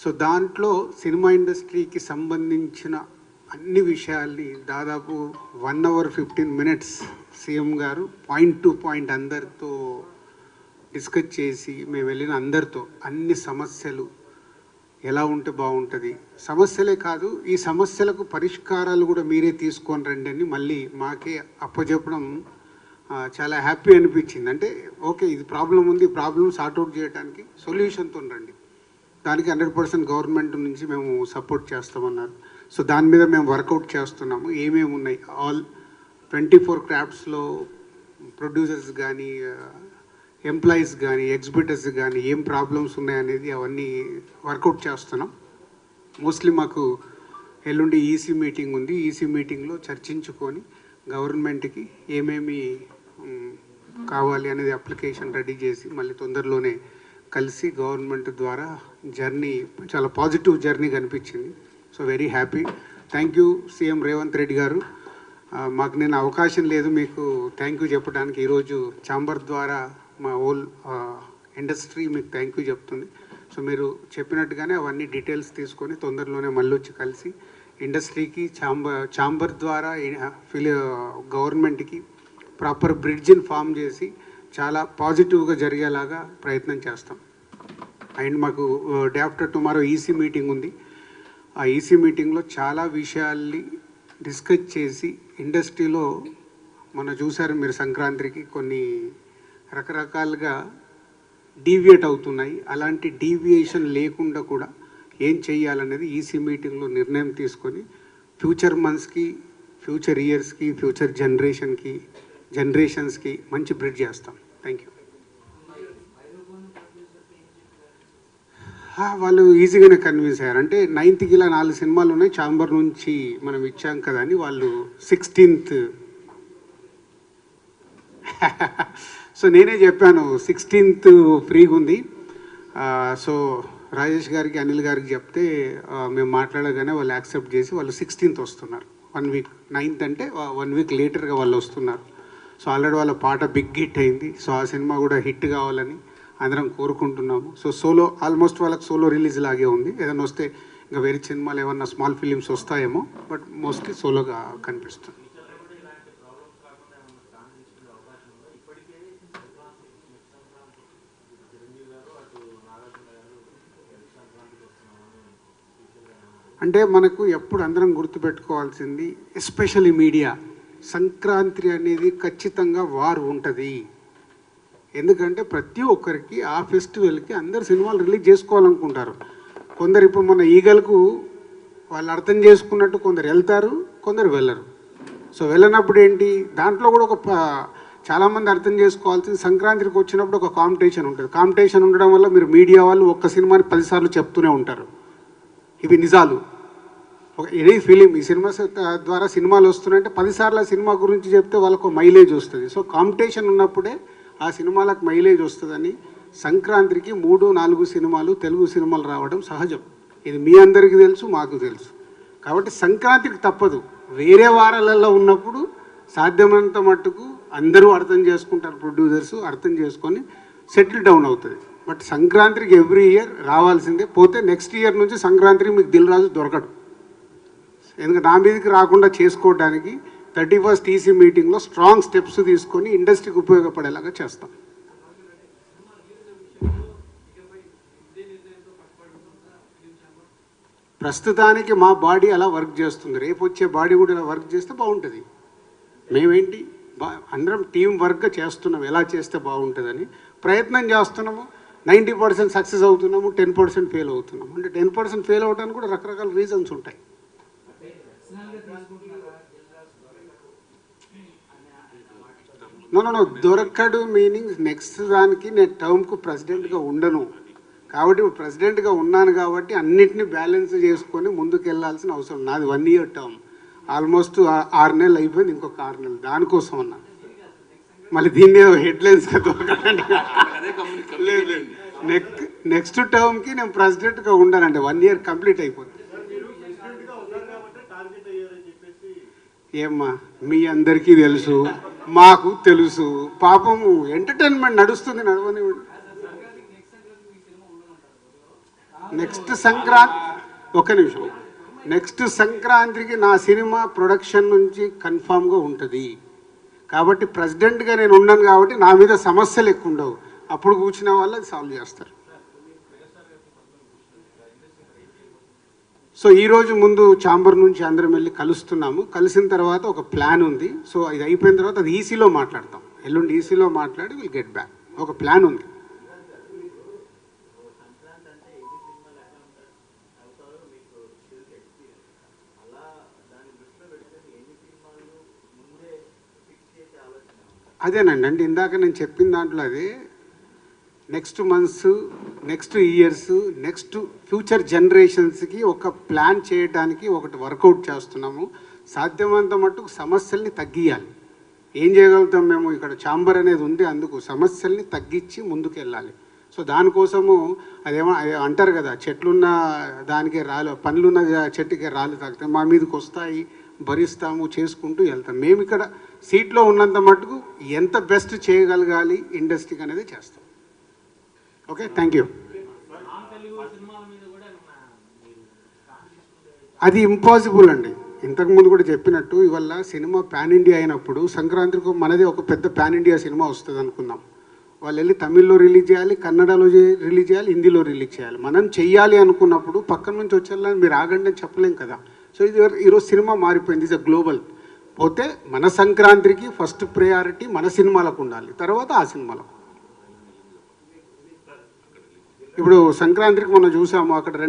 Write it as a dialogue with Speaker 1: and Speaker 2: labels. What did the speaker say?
Speaker 1: So దాంట్లో cinema ఇండస్ట్రీకి సంబంధించిన అన్ని విషయాల్ని దాదాపు one hour fifteen minutes CM గారు పాయింట్ టు పాయింట్ అందరితో డిస్కస్ చేసి మేము వెళ్ళిన అందరితో అన్ని సమస్యలు ఎలా ఉంటే బాగుంటుంది. సమస్యలే కాదు ఈ సమస్యలకు పరిష్కారాలు కూడా మీరే తీసుకొని రండి అని మళ్ళీ మాకే అప్పచెప్పడం చాలా హ్యాపీ అనిపించింది. అంటే ఓకే ఇది ప్రాబ్లం ఉంది ప్రాబ్లం సార్ట్అవుట్ చేయడానికి సొల్యూషన్తో రండి. దానికి హండ్రెడ్ పర్సెంట్ గవర్నమెంట్ నుంచి మేము సపోర్ట్ చేస్తామన్నారు. సో దాని మీద మేము వర్కౌట్ చేస్తున్నాము. ఏమేమి ఉన్నాయి? ఆల్ ట్వంటీ ఫోర్ క్రాఫ్ట్స్లో ప్రొడ్యూసర్స్ కానీ ఎంప్లాయీస్ కానీ ఎగ్జిబిటర్స్ కానీ ఏం ప్రాబ్లమ్స్ ఉన్నాయనేది అవన్నీ వర్కౌట్ చేస్తున్నాం. మోస్ట్లీ మాకు ఎల్లుండి ఈసీ మీటింగ్ ఉంది. ఈసీ మీటింగ్లో చర్చించుకొని గవర్నమెంట్కి ఏమేమి కావాలి అనేది అప్లికేషన్ రెడీ చేసి మళ్ళీ తొందరలోనే కలిసి గవర్నమెంట్ ద్వారా జర్నీ చాలా పాజిటివ్ జర్నీ కనిపించింది. So very happy. Thank you CM Revanth Reddy garu. మాకు నేను అవకాశం లేదు మీకు థ్యాంక్ యూ చెప్పడానికి. ఈరోజు ఛాంబర్ ద్వారా మా హోల్ ఇండస్ట్రీ మీకు థ్యాంక్ యూ చెప్తుంది. సో మీరు చెప్పినట్టుగానే అవన్నీ డీటెయిల్స్ తీసుకొని తొందరలోనే మళ్ళీ వచ్చి కలిసి ఇండస్ట్రీకి ఛాంబర్ ఛాంబర్ ద్వారా ఫిల్ గవర్నమెంట్కి ప్రాపర్ బ్రిడ్జిని ఫామ్ చేసి చాలా పాజిటివ్గా జరిగేలాగా ప్రయత్నం చేస్తాం. అండ్ మాకు day after tomorrow EC meeting ఉంది. ఆ ఈసీ మీటింగ్లో చాలా విషయాల్ని డిస్కస్ చేసి ఇండస్ట్రీలో మొన్న చూసారు మీరు సంక్రాంతికి కొన్ని రకరకాలుగా డీవియేట్ అవుతున్నాయి. అలాంటి డీవియేషన్ లేకుండా కూడా ఏం చేయాలనేది ఈసీ మీటింగ్లో నిర్ణయం తీసుకొని ఫ్యూచర్ మంత్స్కి ఫ్యూచర్ ఇయర్స్కి ఫ్యూచర్ జనరేషన్కి జనరేషన్స్కి మంచి బ్రిడ్జ్ చేస్తాం థ్యాంక్ యూ. వాళ్ళు ఈజీగానే కన్విన్స్ అయ్యారు. అంటే నైన్త్కి ఇలా నాలుగు సినిమాలు ఉన్నాయి. చాంబర్ నుంచి మనం ఇచ్చాం కదా అని వాళ్ళు సిక్స్టీన్త్ సో నేనే చెప్పాను సిక్స్టీన్త్ ఫ్రీగా ఉంది. సో రాజేష్ గారికి అనిల్ గారికి చెప్తే మేము మాట్లాడగానే వాళ్ళు యాక్సెప్ట్ చేసి వాళ్ళు సిక్స్టీన్త్ వస్తున్నారు. వన్ వీక్ నైన్త్ అంటే వన్ వీక్ లేటర్గా వాళ్ళు వస్తున్నారు. సో ఆల్రెడీ వాళ్ళ పాట బిగ్ హిట్ అయింది. సో ఆ సినిమా కూడా హిట్ కావాలని అందరం కోరుకుంటున్నాము. సో సోలో ఆల్మోస్ట్ వాళ్ళకి సోలో రిలీజ్ లాగే ఉంది. ఏదైనా వస్తే ఇంకా వేరే సినిమాలు ఏమన్నా స్మాల్ ఫిలిమ్స్ వస్తాయేమో బట్ మోస్ట్లీ సోలోగా కనిపిస్తుంది. అంటే మనకు ఎప్పుడు అందరం గుర్తుపెట్టుకోవాల్సింది ఎస్పెషల్లీ మీడియా సంక్రాంతి అనేది ఖచ్చితంగా వారు ఉంటుంది. ఎందుకంటే ప్రతి ఒక్కరికి ఆ ఫెస్టివల్కి అందరు సినిమాలు రిలీజ్ చేసుకోవాలనుకుంటారు. కొందరు ఇప్పుడు మన ఈగలకు వాళ్ళు అర్థం చేసుకున్నట్టు కొందరు వెళ్తారు కొందరు వెళ్ళరు. సో వెళ్ళనప్పుడు ఏంటి? దాంట్లో కూడా ఒక చాలామంది అర్థం చేసుకోవాల్సింది సంక్రాంతికి వచ్చినప్పుడు ఒక కాంపిటీషన్ ఉంటుంది. కాంపిటీషన్ ఉండడం వల్ల మీరు మీడియా వాళ్ళు ఒక్క సినిమాని పదిసార్లు చెప్తూనే ఉంటారు. ఇవి నిజాలు. ఒక ఇది ఫిలిం ఈ సినిమా ద్వారా సినిమాలు వస్తున్నాయంటే పదిసార్లు ఆ సినిమా గురించి చెప్తే వాళ్ళకు మైలేజ్ వస్తుంది. సో కాంపిటీషన్ ఉన్నప్పుడే ఆ సినిమాలకు మైలేజ్ వస్తుందని సంక్రాంతికి మూడు నాలుగు సినిమాలు తెలుగు సినిమాలు రావడం సహజం. ఇది మీ అందరికీ తెలుసు మాకు తెలుసు. కాబట్టి సంక్రాంతికి తప్పదు. వేరే వారాలలో ఉన్నప్పుడు సాధ్యమైనంత మట్టుకు అందరూ అర్థం చేసుకుంటారు ప్రొడ్యూసర్స్ అర్థం చేసుకొని సెటిల్ డౌన్ అవుతుంది. బట్ సంక్రాంతికి ఎవ్రీ ఇయర్ రావాల్సిందే. పోతే నెక్స్ట్ ఇయర్ నుంచి సంక్రాంతికి మీకు దిల్ రాజు దొరకడు. ఎందుకంటే నా మీదకి రాకుండా చేసుకోవడానికి థర్టీ ఫస్ట్ ఈసీ మీటింగ్లో స్ట్రాంగ్ స్టెప్స్ తీసుకొని ఇండస్ట్రీకి ఉపయోగపడేలాగా చేస్తాం. ప్రస్తుతానికి మా బాడీ అలా వర్క్ చేస్తుంది. రేపు వచ్చే బాడీ కూడా ఇలా వర్క్ చేస్తే బాగుంటుంది. మేమేంటి? బా అందరం టీం వర్క్గా చేస్తున్నాం. ఎలా చేస్తే బాగుంటుందని ప్రయత్నం చేస్తున్నాము. నైంటీ పర్సెంట్ సక్సెస్ అవుతున్నాము. టెన్ పర్సెంట్ ఫెయిల్ అవుతున్నాము. అంటే టెన్ పర్సెంట్ ఫెయిల్ అవడానికి కూడా రకరకాల రీజన్స్ ఉంటాయి. నో నో దొరకడు మీనింగ్ నెక్స్ట్ దానికి నేను టర్మ్కు ప్రెసిడెంట్గా ఉండను. కాబట్టి ఇప్పుడు ప్రెసిడెంట్గా ఉన్నాను కాబట్టి అన్నిటిని బ్యాలెన్స్ చేసుకొని ముందుకు వెళ్ళాల్సిన అవసరం నాది వన్ ఇయర్ టర్మ్ ఆల్మోస్ట్ ఆరు నెలలు అయిపోయింది ఇంకొక ఆరు నెలలు. దానికోసం ఉన్నా మళ్ళీ దీన్ని దొరకడండి లేదు నెక్స్ట్ నెక్స్ట్ టర్మ్కి నేను ప్రెసిడెంట్గా ఉండానండి వన్ ఇయర్ కంప్లీట్ అయిపోతుంది ఏమ్మా మీ అందరికీ తెలుసు. మాకు తెలుసు. పాపము ఎంటర్టైన్మెంట్ నడుస్తుంది నడవని నెక్స్ట్ సంక్రాంతి ఒక నిమిషం. నెక్స్ట్ సంక్రాంతికి నా సినిమా ప్రొడక్షన్ నుంచి కన్ఫామ్గా ఉంటుంది. కాబట్టి ప్రెసిడెంట్గా నేను ఉన్నాను కాబట్టి నా మీద సమస్యలు ఎక్కువ ఉండవు. అప్పుడు కూర్చున్న వాళ్ళు అది సాల్వ్ చేస్తారు. సో ఈరోజు ముందు చాంబర్ నుంచి అందరం వెళ్ళి కలుస్తున్నాము. కలిసిన తర్వాత ఒక ప్లాన్ ఉంది. సో ఇది అయిపోయిన తర్వాత అది ఈసీలో మాట్లాడతాం. ఎల్లుండి ఈసీలో మాట్లాడి విల్ గెట్ బ్యాక్ ఒక ప్లాన్ ఉంది. అదేనండి. అంటే ఇందాక నేను చెప్పిన దాంట్లో అదే next months next years next future జనరేషన్స్కి ఒక ప్లాన్ చేయడానికి ఒకటి వర్కౌట్ చేస్తున్నాము. సాధ్యమంత మట్టుకు సమస్యల్ని తగ్గియాలి. ఏం చేయగలుగుతాం మేము? ఇక్కడ ఛాంబర్ అనేది ఉంది అందుకు సమస్యల్ని తగ్గించి ముందుకెళ్ళాలి. సో దానికోసము అదేమో అంటారు కదా చెట్లున్న దానికే రాలు పండ్లున్న చెట్టుకే రాళ్ళు తాగుతాయి మా మీదకి వస్తాయి భరిస్తాము చేసుకుంటూ వెళ్తాం. మేము ఇక్కడ సీట్లో ఉన్నంత మటుకు ఎంత బెస్ట్ చేయగలగాలి ఇండస్ట్రీకి అనేది చేస్తాం. ఓకే థ్యాంక్ యూ అది ఇంపాసిబుల్ అండి. ఇంతకుముందు కూడా చెప్పినట్టు ఇవల్ల సినిమా పాన్ ఇండియా అయినప్పుడు సంక్రాంతికి మనది ఒక పెద్ద పాన్ ఇండియా సినిమా వస్తుంది అనుకుందాం. వాళ్ళు వెళ్ళి తమిళ్ళో రిలీజ్ చేయాలి కన్నడలో రిలీజ్ చేయాలి హిందీలో రిలీజ్ చేయాలి. మనం చెయ్యాలి అనుకున్నప్పుడు పక్కన నుంచి వచ్చేలా మీరు ఆగండి అని చెప్పలేం కదా. సో ఇది ఈరోజు సినిమా మారిపోయింది. ఇస్ గ్లోబల్ పోతే మన సంక్రాంతికి ఫస్ట్ ప్రయారిటీ మన సినిమాలకు ఉండాలి. తర్వాత ఆ సినిమాలకు ఇప్పుడు సంక్రాంతికి మనం చూసాము అక్కడ